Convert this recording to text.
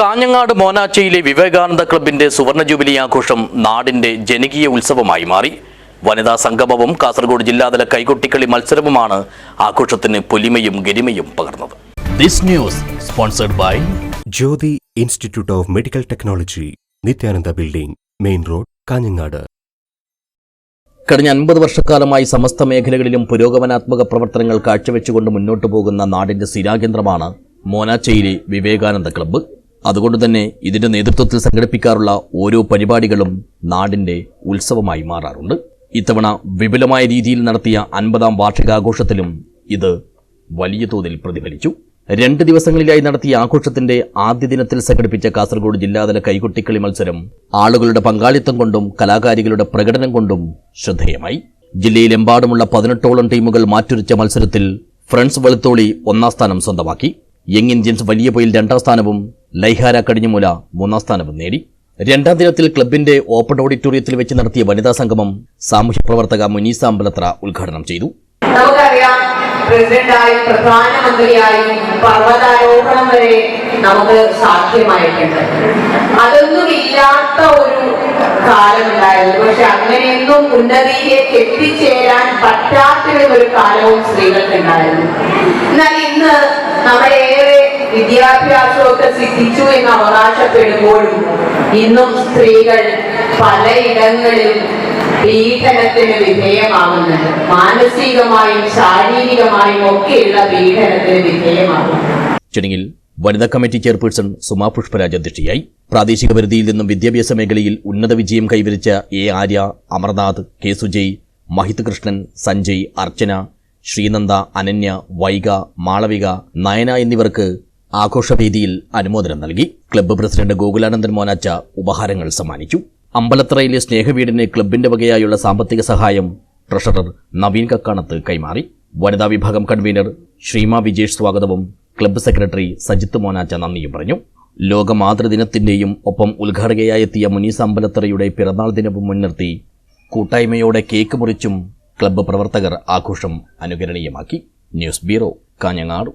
കാഞ്ഞങ്ങാട് മോനാച്ചയിലെ വിവേകാനന്ദ ക്ലബിന്റെ സുവർണ ജൂബിലി ആഘോഷം നാടിന്റെ ജനകീയ ഉത്സവമായി മാറി. വനിതാ സംഗമവും കാസർഗോഡ് ജില്ലാതല കൈകൊട്ടിക്കളി മത്സരവുമാണ് ആഘോഷത്തിന് പൊലിമയും ഗരിമയും പകർന്നത്. This news sponsored by Jyothi institute of medical technology Nithyananda building main road Kanhangad. കഴിഞ്ഞ അൻപത് വർഷക്കാലമായി സമസ്ത മേഖലകളിലും പുരോഗമനാത്മക പ്രവർത്തനങ്ങൾ കാഴ്ചവെച്ചുകൊണ്ട് മുന്നോട്ടു പോകുന്ന നാടിന്റെ സ്ഥിരാകേന്ദ്രമാണ് മോനാച്ചയിലെ വിവേകാനന്ദ ക്ലബ്ബ്. അതുകൊണ്ട് തന്നെ ഇതിന്റെ നേതൃത്വത്തിൽ സംഘടിപ്പിക്കാറുള്ള ഓരോ പരിപാടികളും നാടിന്റെ ഉത്സവമായി മാറാറുണ്ട്. ഇത്തവണ വിപുലമായ രീതിയിൽ നടത്തിയ അൻപതാം വാർഷികാഘോഷത്തിലും ഇത് വലിയ തോതിൽ പ്രതിഫലിച്ചു. രണ്ട് ദിവസങ്ങളിലായി നടത്തിയ ആഘോഷത്തിന്റെ ആദ്യ ദിനത്തിൽ സംഘടിപ്പിച്ച കാസർഗോഡ് ജില്ലാതല കൈകൊട്ടിക്കളി മത്സരം ആളുകളുടെ പങ്കാളിത്തം കൊണ്ടും കലാകാരികളുടെ പ്രകടനം കൊണ്ടും ശ്രദ്ധേയമായി. ജില്ലയിലെമ്പാടുമുള്ള പതിനെട്ടോളം ടീമുകൾ മാറ്റുരച്ച മത്സരത്തിൽ ഫ്രണ്ട്സ് വെളുത്തോളി ഒന്നാം സ്ഥാനം സ്വന്തമാക്കി. യങ് ഇന്ത്യൻസ് വലിയ പൊയിൽ രണ്ടാം സ്ഥാനവും ലൈഹാര കടിഞ്ഞുമൂല മൂന്നാം സ്ഥാനവും നേടി. രണ്ടാം ദിനത്തിൽ ക്ലബിന്റെ ഓപ്പൺ ഓഡിറ്റോറിയത്തിൽ വെച്ച് നടത്തിയ വനിതാ സംഗമം സാമൂഹ്യ പ്രവർത്തക മുനീസ അമ്പലത്ര ഉദ്ഘാടനം ചെയ്തു. നമുക്കറിയാം പ്രസിഡന്റായും പ്രധാനമന്ത്രിയായും വരെ സാധ്യമായിട്ടുണ്ട്. അതൊന്നുമില്ലാത്ത ഒരു കാലമുണ്ടായിരുന്നു. പക്ഷെ ഒരു കാലവും എന്നാൽ ഇന്ന് നമ്മളേറെ വിദ്യാഭ്യാസമൊക്കെ സിദ്ധിച്ചു എന്ന് അവകാശപ്പെടുമ്പോഴും ഇന്നും സ്ത്രീകൾ പലയിടങ്ങളിലും പീഡനത്തിന് വിധേയമാകുന്നുണ്ട് മാനസികമായും ശാരീരികമായും ഒക്കെയുള്ള പീഡനത്തിന് വിധേയമാകുന്നു ചടങ്ങിൽ വനിതാ കമ്മിറ്റി ചെയർപേഴ്സൺ സുമാ പുഷ്പരാജ് അധ്യക്ഷയായി. പ്രാദേശിക പരിധിയിൽ നിന്നും വിദ്യാഭ്യാസ മേഖലയിൽ ഉന്നത വിജയം കൈവരിച്ച എ ആര്യ അമർനാഥ് കെ സുജയ് മഹിത് കൃഷ്ണൻ സഞ്ജയ് അർച്ചന ശ്രീനന്ദ അനന്യ വൈഗ മാളവിക നയന എന്നിവർക്ക് ആഘോഷവേദിയിൽ അനുമോദനം നൽകി ക്ലബ്ബ് പ്രസിഡന്റ് ഗോകുലാനന്ദൻ മോനാച്ച ഉപഹാരങ്ങൾ സമ്മാനിച്ചു. അമ്പലത്തറയിലെ സ്നേഹവീടിന് ക്ലബ്ബിന്റെ വകയായുള്ള സാമ്പത്തിക സഹായം ട്രഷറർ നവീൻ കക്കാണത്ത് കൈമാറി. വനിതാ വിഭാഗം കൺവീനർ ശ്രീമ വിജേഷ് സ്വാഗതവും ക്ലബ്ബ് സെക്രട്ടറി സജിത്ത് മോനാച്ച നന്ദിയും പറഞ്ഞു. ലോക മാതൃദിനത്തിന്റെയും ഒപ്പം ഉദ്ഘാടകയായെത്തിയ മുനീസ് അമ്പലത്തറയുടെ പിറന്നാൾ ദിനവും മുൻനിർത്തി കൂട്ടായ്മയോടെ കേക്ക് മുറിച്ചും ക്ലബ്ബ് പ്രവർത്തകർ ആഘോഷം അനുകരണീയമാക്കി. News bureau Kanhangad.